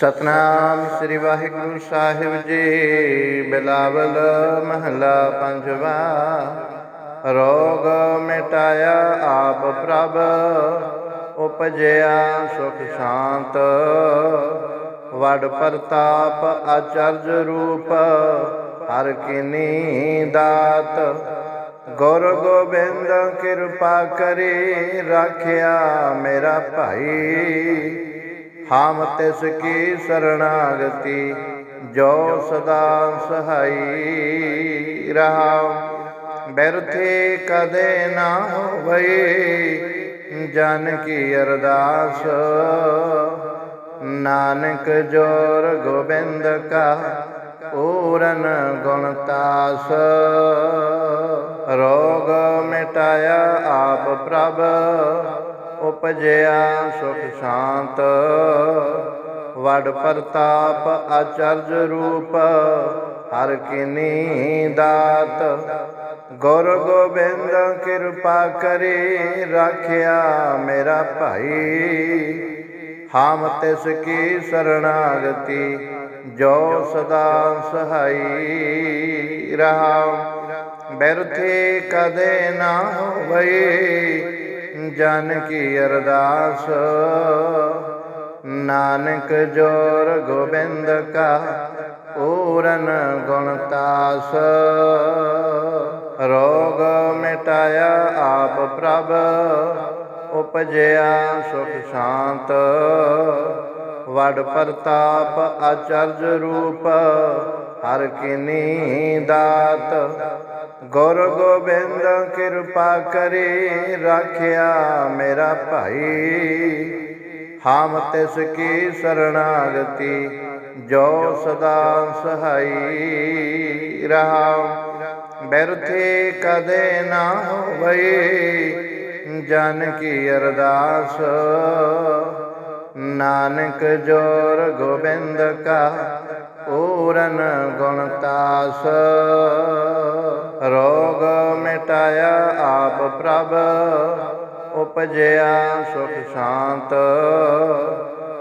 ਸਤਨਾਮ ਸ੍ਰੀ ਵਾਹਿਗੁਰੂ ਸਾਹਿਬ ਜੀ, ਬਿਲਾਵਲ ਮਹਲਾ ਪੰਜਵਾ। ਰੋਗ ਮਿਟਾਇਆ ਆਪ ਪ੍ਰਭ, ਉਪਜਿਆ ਸੁਖ ਸ਼ਾਂਤ। ਵਡ ਪ੍ਰਤਾਪ ਆਚਰਜ ਰੂਪ, ਹਰ ਕੀਨੀ ਦਾਤ। ਗੁਰ ਗੋਬਿੰਦ ਕਿਰਪਾ ਕਰੀ, ਰਾਖਿਆ ਮੇਰਾ ਭਾਈ। ਹਮ ਤਿਸ ਕੀ ਸਰਣਾਗਤੀ, ਜੋ ਸਦਾ ਸਹਾਈ ਰਹਾ ਬਿਰਥੀ ਕਦੇ ਨਾ ਹੋਵੇ ਜਨ ਕੀ ਅਰਦਾਸ। ਨਾਨਕ ਜੋਰ ਗੋਬਿੰਦ ਕਾ ਪੂਰਨ ਗੁਣਤਾਸ ਰੋਗ ਮਿਟਾਇਆ ਆਪ ਪ੍ਰਭ ਉਪਜਿਆ ਸੁਖ ਸ਼ਾਂਤ। ਵਡ ਪ੍ਰਤਾਪ ਆਚਰਜ ਰੂਪ, ਹਰ ਕੀਨੀ ਦਾਤ ਗੁਰ ਗੋਬਿੰਦ ਕਿਰਪਾ ਕਰੀ ਰਾਖਿਆ ਮੇਰਾ ਭਾਈ। ਹਾਮ ਤਿਸ ਕੀ ਸਰਣਾਗਤੀ, ਜੋ ਸਦਾ ਸਹਾਈ ਰਹਾ। ਬਿਰਥੀ ਕਦੇ ਨਾ ਹੋਵੇ ਜਨ ਕੀ ਅਰਦਾਸ। ਨਾਨਕ ਜੋਰ ਗੋਬਿੰਦ ਕਾ ਪੂਰਨ ਗੁਣਤਾਸ ਰੋਗ ਮਿਟਾਇਆ ਆਪ ਪ੍ਰਭ, ਉਪਜਿਆ ਸੁਖ ਸ਼ਾਂਤ। ਵਡ ਪ੍ਰਤਾਪ ਆਚਰਜ ਰੂਪ, ਹਰ ਕੀਨੀ ਦਾਤ ਗੁਰ ਗੋਬਿੰਦ ਕਿਰਪਾ ਕਰੀ ਰਾਖਿਆ ਮੇਰਾ ਭਾਈ। ਹਾਮ ਤਿਸ ਕੀ ਸਰਣਾਗਤੀ, ਜੋ ਸਦਾ ਸਹਾਈ ਰਹਾ ਬਿਰਥੀ ਕਦੇ ਨਾ ਹੋਵੇ ਜਨ ਕੀ ਅਰਦਾਸ। ਨਾਨਕ ਜੋਰ ਗੋਬਿੰਦ ਕਾ, ਪੂਰਨ ਗੁਣਤਾਸ ਰੋਗ ਮਿਟਾਇਆ ਆਪ ਪ੍ਰਭ, ਉਪਜਿਆ ਸੁਖ ਸ਼ਾਂਤ।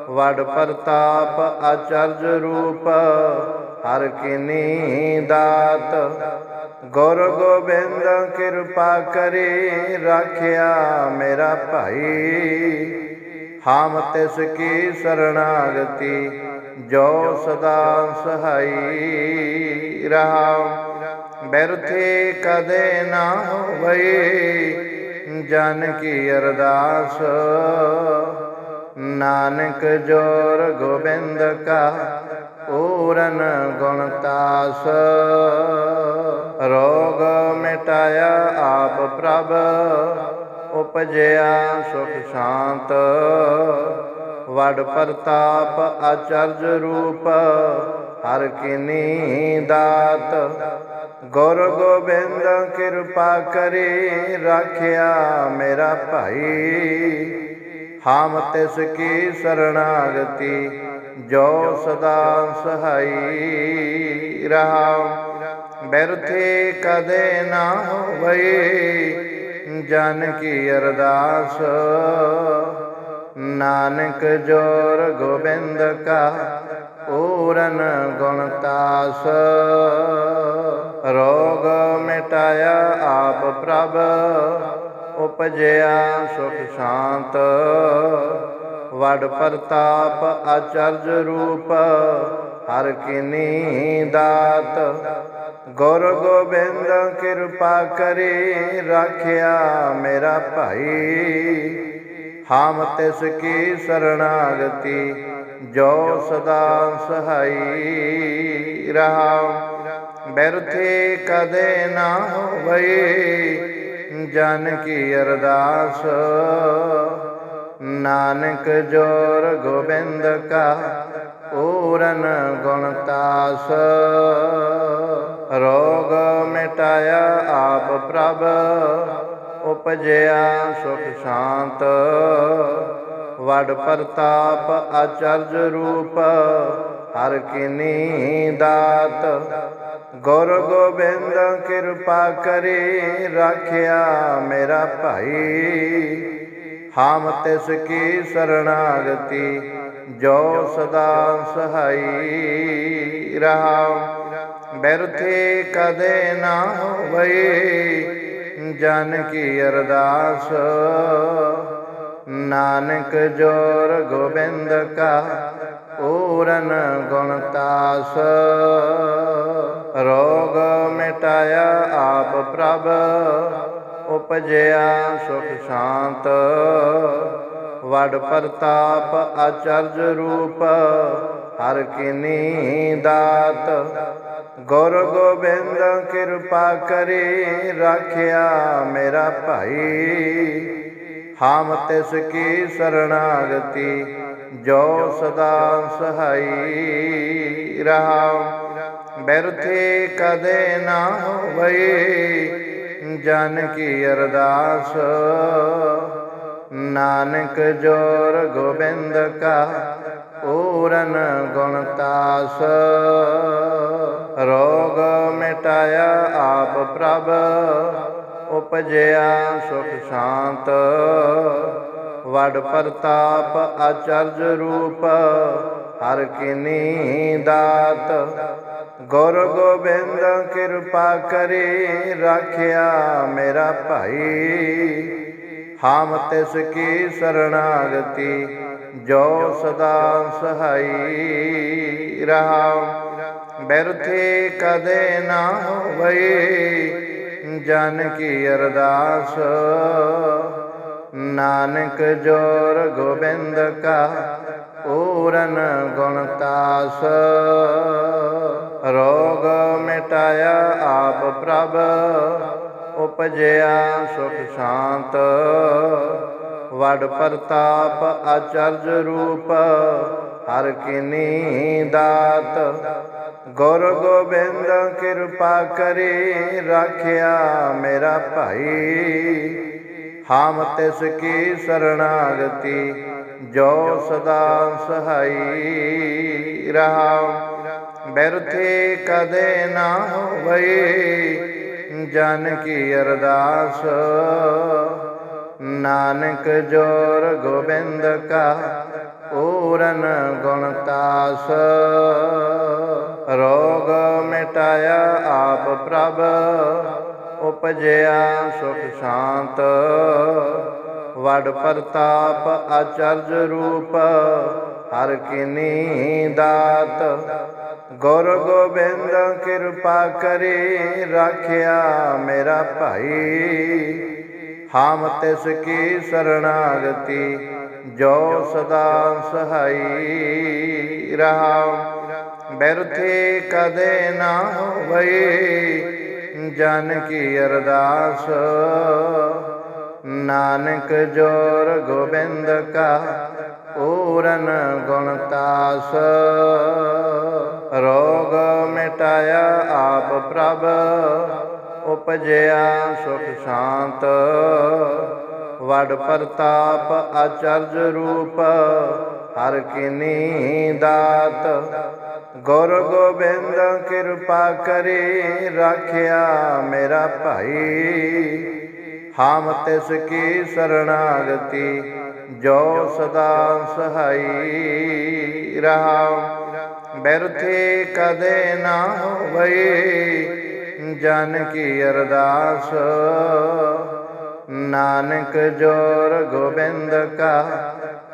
ਵਡ ਪ੍ਰਤਾਪ ਆਚਰਜ ਰੂਪ, ਹਰ ਕੀਨੀ ਦਾਤ ਗੁਰ ਗੋਬਿੰਦ ਕਿਰਪਾ ਕਰੀ ਰਾਖਿਆ ਮੇਰਾ ਭਾਈ। ਹਾਮ ਤਿਸ ਕੀ ਸਰਣਾਗਤੀ, ਜੋ ਸਦਾ ਸਹਾਈ ਰਹਾ ਬਿਰਥੀ ਕਦੇ ਨਾ ਹੋਵੇ ਜਨ ਕੀ ਅਰਦਾਸ। ਨਾਨਕ ਜੋਰ ਗੋਬਿੰਦ ਕਾ ਪੂਰਨ ਗੁਣਤਾਸ ਰੋਗ ਮਿਟਾਇਆ ਆਪ ਪ੍ਰਭ, ਉਪਜਿਆ ਸੁਖ ਸ਼ਾਂਤ। ਵਡ ਪ੍ਰਤਾਪ ਆਚਰਜ ਰੂਪ, ਹਰ ਕੀਨੀ ਦਾਤ ਗੁਰ ਗੋਬਿੰਦ ਕਿਰਪਾ ਕਰੀ ਰਾਖਿਆ ਮੇਰਾ ਭਾਈ। ਹਾਮ ਤਿਸ ਕੀ ਸਰਣਾਗਤੀ, ਜੋ ਸਦਾ ਸਹਾਈ ਰਹਾ ਬਿਰਥੀ ਕਦੇ ਨਾ ਹੋਵੇ ਜਨ ਕੀ ਅਰਦਾਸ। ਨਾਨਕ ਜੋਰ ਗੋਬਿੰਦ ਕਾ, ਪੂਰਨ ਗੁਣਤਾਸ ਰੋਗ ਮਿਟਾਇਆ ਆਪ ਪ੍ਰਭ, ਉਪਜਿਆ ਸੁਖ ਸ਼ਾਂਤ। ਵਡ ਪ੍ਰਤਾਪ ਆਚਰਜ ਰੂਪ, ਹਰ ਕੀਨੀ ਦਾਤ ਗੁਰ ਗੋਬਿੰਦ ਕਿਰਪਾ ਕਰੀ ਰਾਖਿਆ ਮੇਰਾ ਭਾਈ। ਹਮ ਤਿਸ ਕੀ ਸਰਣਾਗਤੀ, ਜੋ ਸਦਾ ਸਹਾਈ ਰਹਾ। ਬਿਰਥੀ ਕਦੇ ਨਾ ਹੋਵੇ, ਜਨ ਕੀ ਅਰਦਾਸ। ਨਾਨਕ ਜੋਰ ਗੋਬਿੰਦ ਕਾ ਪੂਰਨ ਗੁਣਤਾਸ ਰੋਗ ਮਿਟਾਇਆ ਆਪ ਪ੍ਰਭ, ਉਪਜਿਆ ਸੁਖ ਸ਼ਾਂਤ। ਵਡ ਪ੍ਰਤਾਪ ਆਚਰਜ ਰੂਪ, ਹਰ ਕੀਨੀ ਦਾਤ ਗੁਰ ਗੋਬਿੰਦ ਕਿਰਪਾ ਕਰੀ ਰਾਖਿਆ ਮੇਰਾ ਭਾਈ। ਹਾਮ ਤਿਸ ਕੀ ਸਰਣਾਗਤੀ, ਜੋ ਸਦਾ ਸਹਾਈ ਰਹਾ ਬਿਰਥੇ ਕਦੇ ਨਾ ਹੋਵੇ ਜਨ ਕੀ ਅਰਦਾਸ। ਨਾਨਕ ਜੋਰ ਗੋਬਿੰਦ ਕਾ ਪੂਰਨ ਗੁਣਤਾਸ ਰੋਗ ਮਿਟਾਇਆ ਆਪ ਪ੍ਰਭ, ਉਪਜਿਆ ਸੁਖ ਸ਼ਾਂਤ। ਵਡ ਪ੍ਰਤਾਪ ਆਚਰਜ ਰੂਪ, ਹਰ ਕੀਨੀ ਦਾਤ ਗੁਰ ਗੋਬਿੰਦ ਕਿਰਪਾ ਕਰੀ ਰਾਖਿਆ ਮੇਰਾ ਭਾਈ। ਹਾਮ ਤਿਸ ਕੀ ਸਰਣਾਗਤੀ ਜੋ ਸਦਾ ਸਹਾਈ ਰਹਾਉ, ਬਿਰਥੇ ਕਦੇ ਨਾ ਹੋਵੇ ਜਨ ਕੀ ਅਰਦਾਸ। ਨਾਨਕ ਜੋਰ ਗੋਬਿੰਦ ਕਾ ਪੂਰਨ ਗੁਣਤਾਸ ਰੋਗ ਮਿਟਾਇਆ ਆਪ ਪ੍ਰਭ, ਉਪਜਿਆ ਸੁਖ ਸ਼ਾਂਤ। ਵਡ ਪ੍ਰਤਾਪ ਆਚਰਜ ਰੂਪ, ਹਰ ਕੀਨੀ ਦਾਤ ਗੁਰ ਗੋਬਿੰਦ ਕਿਰਪਾ ਕਰੀ ਰਾਖਿਆ ਮੇਰਾ ਭਾਈ। ਹਾਮ ਤਿਸ ਕੀ ਸਰਣਾਗਤੀ, ਜੋ ਸਦਾ ਸਹਾਈ ਰਹਾਉ। ਬਿਰਥੇ ਕਦੇ ਨਾ ਹੋਵੇ ਜਨ ਕੀ ਅਰਦਾਸ। ਨਾਨਕ ਜੋਰ ਗੋਬਿੰਦ ਕਾ, ਪੂਰਨ ਗੁਣਤਾਸ ਰੋਗ ਮਿਟਾਇਆ ਆਪ ਪ੍ਰਭ, ਉਪਜਿਆ ਸੁਖ ਸ਼ਾਂਤ। ਵਡ ਪ੍ਰਤਾਪ ਆਚਰਜ ਰੂਪ, ਹਰ ਕੀਨੀ ਦਾਤ ਗੁਰ ਗੋਬਿੰਦ ਕਿਰਪਾ ਕਰੀ, ਰਾਖਿਆ ਮੇਰਾ ਭਾਈ। ਹਾਮ ਤਿਸ ਕੀ ਸਰਣਾਗਤੀ, ਜੋ ਸਦਾ ਸਹਾਈ ਰਹਾਉ। ਬਿਰਥੇ ਕਦੇ ਨਾ ਹੋਵੇ ਜਨ ਕੀ ਅਰਦਾਸ। ਨਾਨਕ ਜੋਰ ਗੋਬਿੰਦ ਕਾ ਪੂਰਨ ਗੁਣਤਾਸ ਰੋਗ ਮਿਟਾਇਆ ਆਪ ਪ੍ਰਭ ਉਪਜਿਆ ਸੁਖ ਸ਼ਾਂਤ। ਵਡ ਪ੍ਰਤਾਪ ਆਚਰਜ ਰੂਪ, ਹਰ ਕੀਨੀ ਦਾਤ ਗੁਰ ਗੋਬਿੰਦ ਕਿਰਪਾ ਕਰੀ ਰਾਖਿਆ ਮੇਰਾ ਭਾਈ। ਹਮ ਤਿਸ ਕੀ ਸਰਣਾਗਤੀ, ਜੋ ਸਦਾ ਸਹਾਈ ਰਹਾਉ ਬਿਰਥੇ ਕਦੇ ਨਾ ਹੋਵੇ ਜਨ ਕੀ ਅਰਦਾਸ। ਨਾਨਕ ਜੋਰ ਗੋਬਿੰਦ ਕਾ ਪੂਰਨ ਗੁਣਤਾਸ ਰੋਗ ਮਿਟਾਇਆ ਆਪ ਪ੍ਰਭ, ਉਪਜਿਆ ਸੁਖ ਸ਼ਾਂਤ। ਵਡ ਪ੍ਰਤਾਪ ਆਚਰਜ ਰੂਪ, ਹਰ ਕੀਨੀ ਦਾਤ ਗੁਰ ਗੋਬਿੰਦ ਕਿਰਪਾ ਕਰੀ ਰਾਖਿਆ ਮੇਰਾ ਭਾਈ। ਹਾਮ ਤਿਸ ਕੀ ਸਰਣਾਗਤੀ, ਜੋ ਸਦਾ ਸਹਾਈ ਰਹਾਉ। ਬਿਰਥੇ ਕਦੇ ਨਾ ਹੋਵੇ ਜਨ ਕੀ ਅਰਦਾਸ। ਨਾਨਕ ਜੋਰ ਗੋਬਿੰਦ ਕਾ,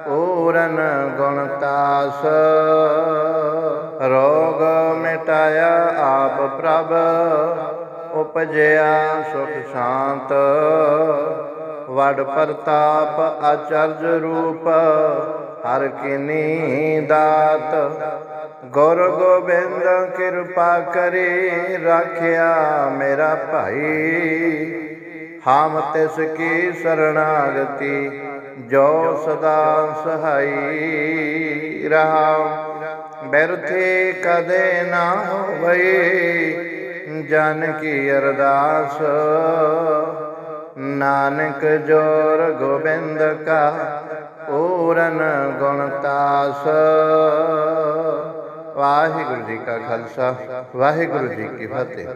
ਪੂਰਨ ਗੁਣਤਾਸ ਰੋਗ ਮਿਟਾਇਆ ਆਪ ਪ੍ਰਭ, ਉਪਜਿਆ ਸੁਖ ਸ਼ਾਂਤ। ਵਡ ਪ੍ਰਤਾਪ ਆਚਰਜ ਰੂਪ, ਹਰ ਕੀਨੀ ਦਾਤ ਗੁਰ ਗੋਬਿੰਦ ਕਿਰਪਾ ਕਰੀ ਰਾਖਿਆ ਮੇਰਾ ਭਾਈ। ਹਮ ਤਿਸ ਕੀ ਸਰਣਾਗਤੀ, ਜੋ ਸਦਾ ਸਹਾਈ ਰਹਾਉ ਬਿਰਥੇ ਕਦੇ ਨਾ ਹੋਵੇ, ਜਨ ਕੀ ਅਰਦਾਸ। ਨਾਨਕ ਜੋਰ ਗੋਬਿੰਦ ਕਾ ਪੂਰਨ ਗੁਣਤਾਸ ਵਾਹਿਗੁਰੂ ਜੀ ਕਾ ਖਾਲਸਾ, ਵਾਹਿਗੁਰੂ ਜੀ ਕੀ ਫਤਿਹ।